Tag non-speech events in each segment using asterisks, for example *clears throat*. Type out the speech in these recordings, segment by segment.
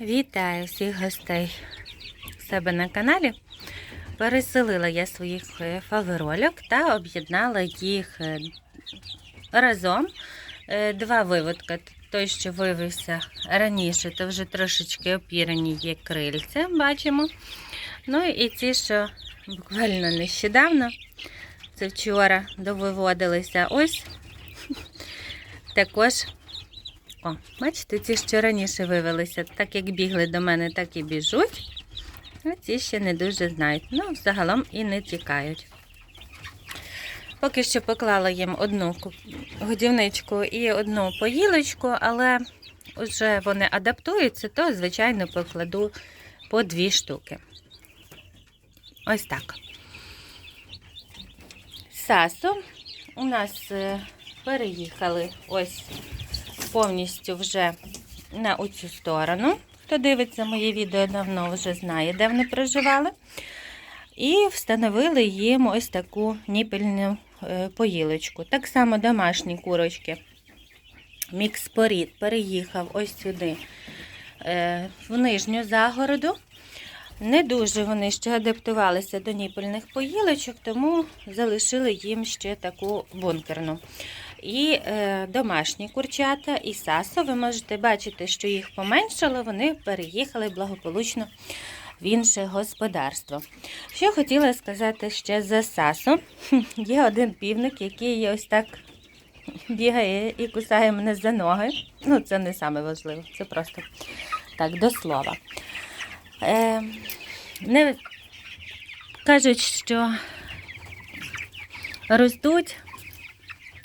Вітаю всіх гостей в себе на каналі. Переселила я своїх е, фаверольок та об'єднала їх е, разом. Е, Два виводка. Той, що вивився раніше, то вже трошечки опірені є крильця, бачимо. Ну і ці, що буквально нещодавно, це вчора довиводилися ось. *laughs* Також о, бачите, ці, що раніше вивелися, так як бігли до мене, так і біжуть. А ці ще не дуже знають. Ну, загалом і не тікають. Поки що поклала їм одну годівничку і одну поїлочку, але вже вони адаптуються, то, звичайно, покладу по дві штуки. Ось так. Сасо у нас е, переїхали ось повністю вже на оцю сторону. Хто дивиться моє відео, давно вже знає, де вони проживали. І встановили їм ось таку ніпельну е, поїлочку. Так само домашні курочки. Мікспорід переїхав ось сюди, е, в нижню загороду. Не дуже вони ще адаптувалися до ніпельних поїлочок, тому залишили їм ще таку бункерну. І е, домашні курчата, і сасо. Ви можете бачити, що їх поменшало, вони переїхали благополучно в інше господарство. Що хотіла сказати ще за сасо. *laughs* Є один півник, який ось так бігає і кусає мене за ноги. Ну, це не саме важливо, це просто так, до слова. Е, не кажуть, що ростуть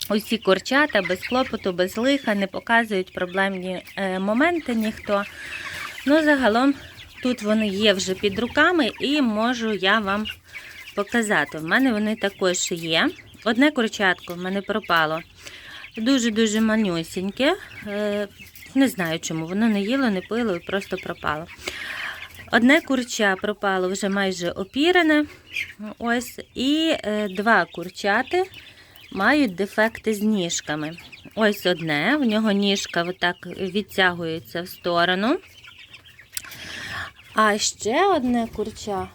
усі курчата без клопоту, без лиха, не показують проблемні е, моменти ніхто. Ну, загалом тут вони є вже під руками і можу я вам показати. В мене вони також є. Одне курчатко в мене пропало. Дуже-дуже манюсіньке. Е, Не знаю чому. Воно не їло, не пило і просто пропало. Одне курча пропало вже майже опірене. Ось, і е, два курчати мають дефекти з ніжками. Ось одне, в нього ніжка отак відтягується в сторону. А ще одне курча,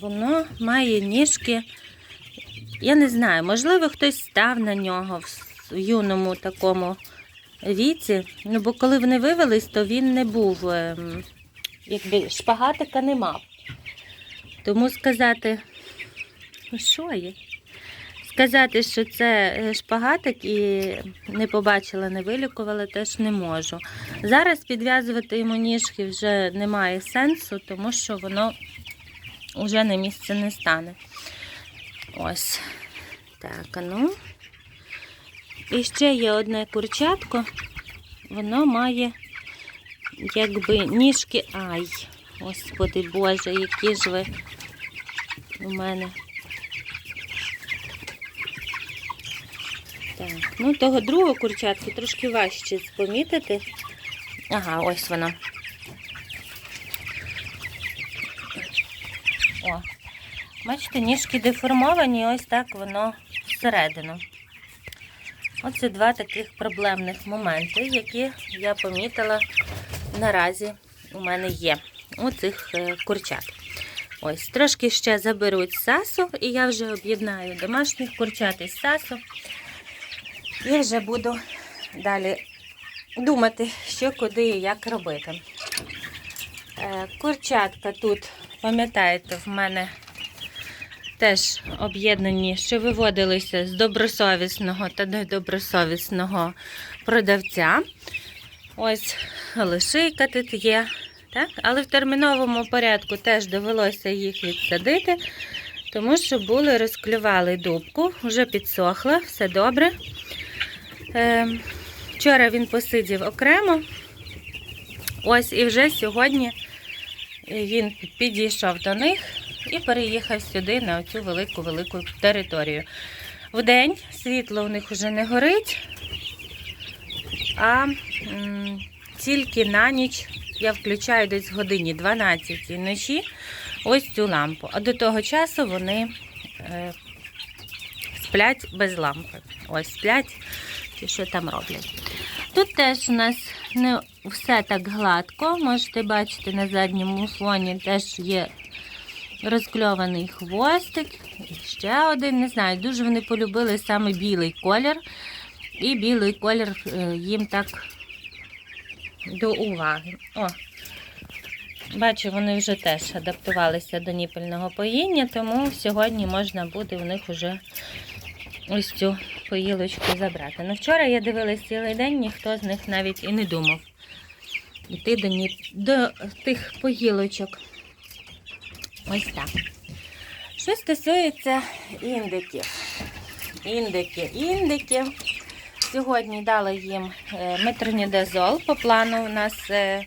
воно має ніжки, я не знаю, можливо, хтось став на нього в юному такому віці. Ну, бо коли вони вивелись, то він не був, ем, якби шпагатика не мав. Тому сказати, ну що є? Сказати, що це е, шпагатик і не побачила, не вилікувала, теж не можу. Зараз підв'язувати йому ніжки вже немає сенсу, тому що воно вже на місце не стане. Ось. Так, ну. І ще є одне курчатко. Воно має якби ніжки. Ай, господи Боже, які ж ви у мене. Так, ну того другого курчатки трошки важче помітити. Ага, ось воно. О, бачите, ніжки деформовані, ось так воно всередину. Оце два таких проблемних моменти, які я помітила наразі у мене є у цих е, курчат. Ось, трошки ще заберуть сасу, і я вже об'єднаю домашніх курчат із сасу. І вже буду далі думати, що куди і як робити. Е, Курчатка тут, пам'ятаєте, в мене теж об'єднані, що виводилися з добросовісного та недобросовісного продавця. Ось лишийка тут є. Так? Але в терміновому порядку теж довелося їх відсадити, тому що були, розклювали дубку, вже підсохла, все добре. Е, Вчора він посидів окремо. Ось і вже сьогодні він підійшов до них і переїхав сюди на цю велику-велику територію. Вдень світло у них вже не горить, а тільки на ніч я включаю десь в годині 12 ночі ось цю лампу. А до того часу вони е, сплять без лампи. Ось сплять і що там роблять. Тут теж у нас не все так гладко. Можете бачити на задньому фоні теж є розкльований хвостик. І ще один, не знаю, дуже вони полюбили саме білий колір. І білий колір е, їм так до уваги. О, бачу, вони вже теж адаптувалися до ніпельного поїння, тому сьогодні можна буде в них вже ось цю поїлочку забрати. Ну, вчора я дивилась цілий день, ніхто з них навіть і не думав йти до, ніп... до тих поїлочок. Ось так. Що стосується індиків. Індики, індики. Сьогодні дала їм е, метронідазол. По плану у нас е,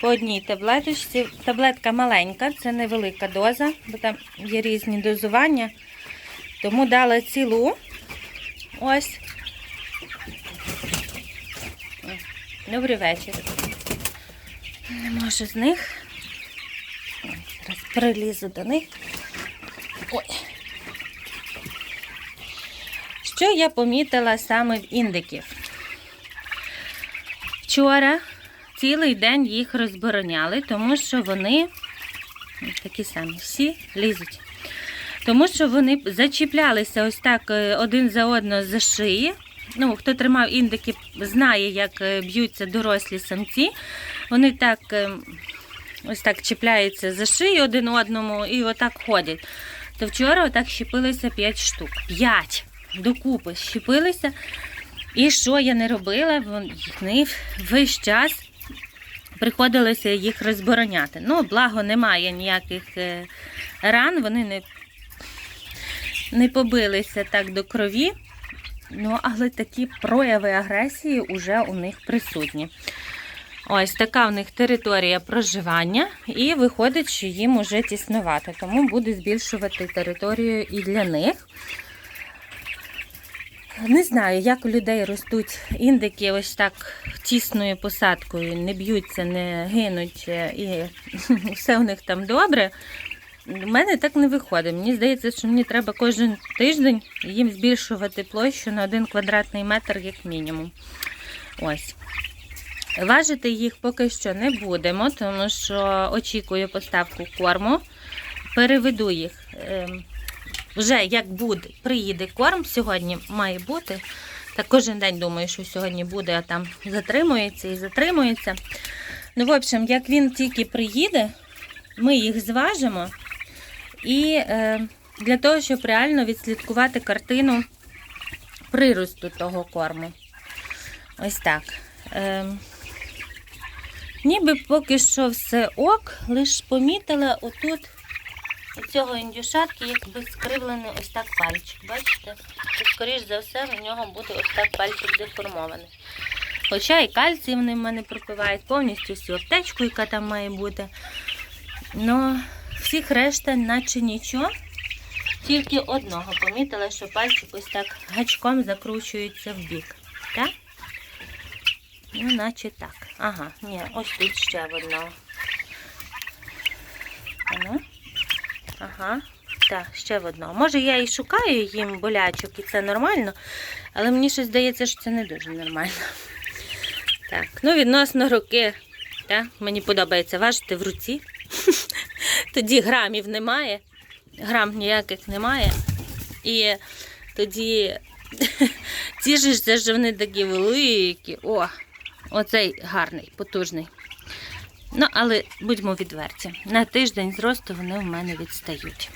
по одній таблеточці. Таблетка маленька, це невелика доза, бо там є різні дозування. Тому дала цілу. Ось. Добрий вечір. Не можу з них. Зараз прилізу до них. Ой. Що я помітила саме в індиків? Вчора цілий день їх розбороняли, тому що вони такі самі, всі лізуть. Тому що вони зачіплялися ось так е, один за одного за шиї. Ну, хто тримав індики, знає, як е, б'ються дорослі самці. Вони так е, ось так чіпляються за шию один одному і отак ходять. То вчора отак щепилися 5 штук. 5 докупи щепилися. І що я не робила, вони весь час приходилося їх розбороняти. Ну, благо, немає ніяких ран, вони не, не побилися так до крові. Ну, але такі прояви агресії вже у них присутні. Ось така в них територія проживання, і виходить, що їм уже тіснувати, тому буде збільшувати територію і для них. Не знаю, як у людей ростуть індики ось так тісною посадкою, не б'ються, не гинуть е, і *laughs* все у них там добре. У мене так не виходить. Мені здається, що мені треба кожен тиждень їм збільшувати площу на один квадратний метр, як мінімум. Ось. Важити їх поки що не будемо, тому що очікую поставку корму. Переведу їх. ем, Вже як буде, приїде корм, сьогодні має бути. Так кожен день думаю, що сьогодні буде, а там затримується і затримується. Ну, в общем, як він тільки приїде, ми їх зважимо. І е, для того, щоб реально відслідкувати картину приросту того корму. Ось так. Е, ніби поки що все ок, лише помітила отут у цього індюшатки якби скривлений ось так пальчик. Бачите? І, скоріш за все, в нього буде ось так пальчик деформований. Хоча і кальцій вони в мене пропивають, повністю всю аптечку, яка там має бути. Ну, всіх решта, наче нічого. Тільки одного помітила, що пальчик ось так гачком закручується в бік. Так? Ну, наче так. Ага, ні, ось тут ще одного. Ану. Ага, так, ще в одного. Може, я і шукаю їм болячок, і це нормально, але мені щось здається, що це не дуже нормально. Так, ну відносно руки, так, мені подобається важити в руці. Тоді грамів немає, грам ніяких немає. І тоді *laughs* тішишся, що вони такі великі. О, оцей гарний, потужний. Ну, але будьмо відверті, на тиждень зросту вони в мене відстають.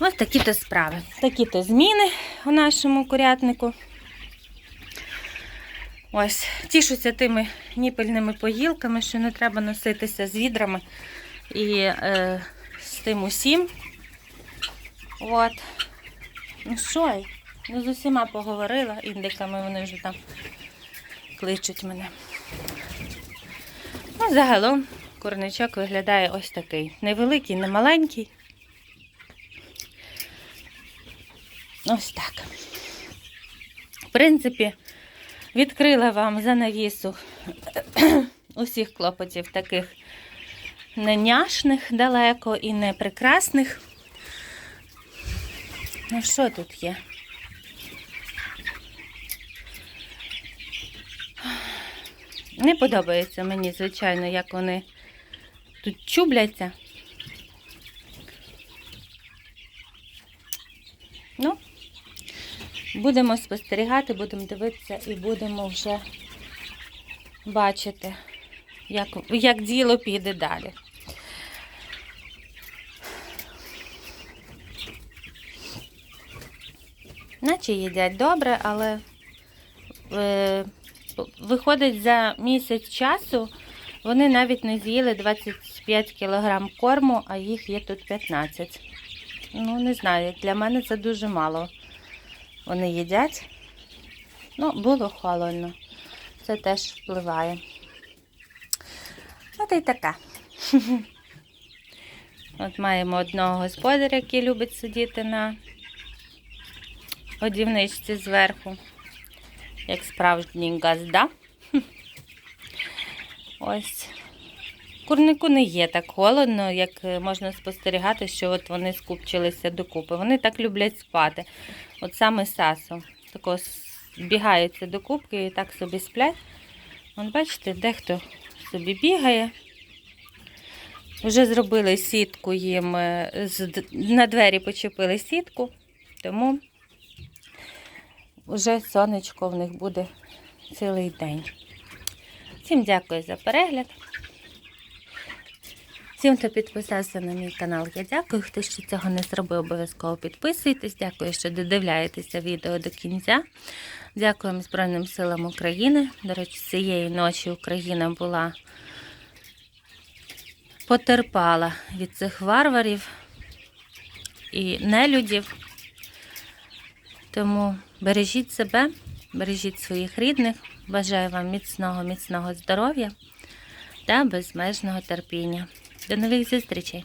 Ось такі-то справи. Такі-то зміни у нашому курятнику. Ось, тішуся тими ніпельними поїлками, що не треба носитися з відрами і е, з тим усім. От. Ну що, ну з усіма поговорила, індиками вони вже там кличуть мене. Ну, загалом курничок виглядає ось такий. Невеликий, не маленький. Ось так. В принципі, відкрила вам занавісу *clears throat* усіх клопотів таких не няшних далеко і не прекрасних. Ну, що тут є? Не подобається мені, звичайно, як вони тут чубляться. Ну, будемо спостерігати, будемо дивитися і будемо вже бачити, як, як діло піде далі. Наче їдять добре, але е, виходить за місяць часу, вони навіть не з'їли 25 кг корму, а їх є тут 15. Ну, не знаю, для мене це дуже мало. Вони їдять. Ну, було холодно. Це теж впливає. От і таке. *laughs* От маємо одного господаря, який любить сидіти на годівничці зверху, як справжній газда. Ось. Курнику не є так холодно, як е, можна спостерігати, що от вони скупчилися докупи. Вони так люблять спати. От саме сасо. Тако збігаються до кубки і так собі сплять. От бачите, дехто собі бігає. Вже зробили сітку їм, е, на двері почепили сітку, тому вже сонечко в них буде цілий день. Всім дякую за перегляд. Всім, хто підписався на мій канал, я дякую. Хто ще цього не зробив, обов'язково підписуйтесь. Дякую, що додивляєтеся відео до кінця. Дякуємо Збройним силам України. До речі, цієї ночі Україна була потерпала від цих варварів і нелюдів. Тому бережіть себе, бережіть своїх рідних. Бажаю вам міцного, міцного здоров'я та безмежного терпіння. До нових зустрічей!